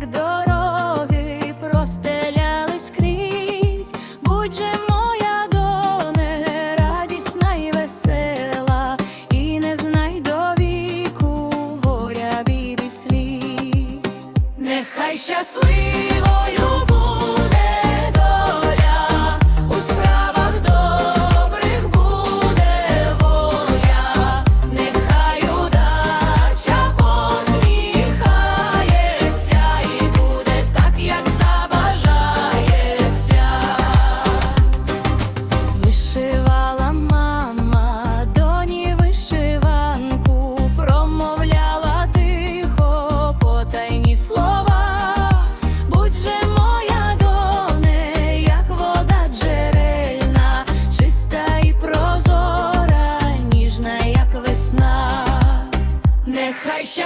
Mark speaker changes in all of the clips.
Speaker 1: як дороги простеляли скрізь, будь же моя доне, радісна і весела, і не знай до віку горя біди сліз, нехай щасливі.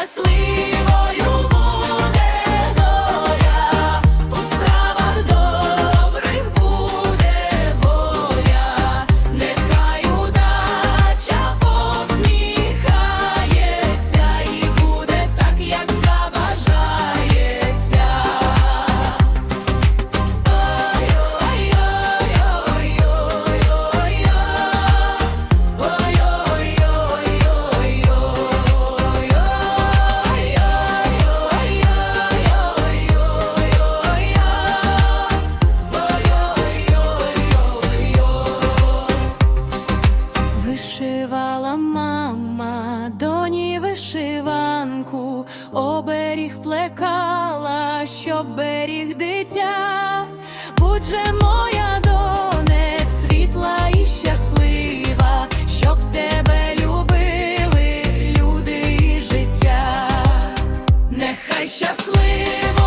Speaker 1: Asleep. чекала, щоб беріг дитя, будь же моя доне, світла і щаслива, щоб тебе любили, люди і життя, нехай щаслива.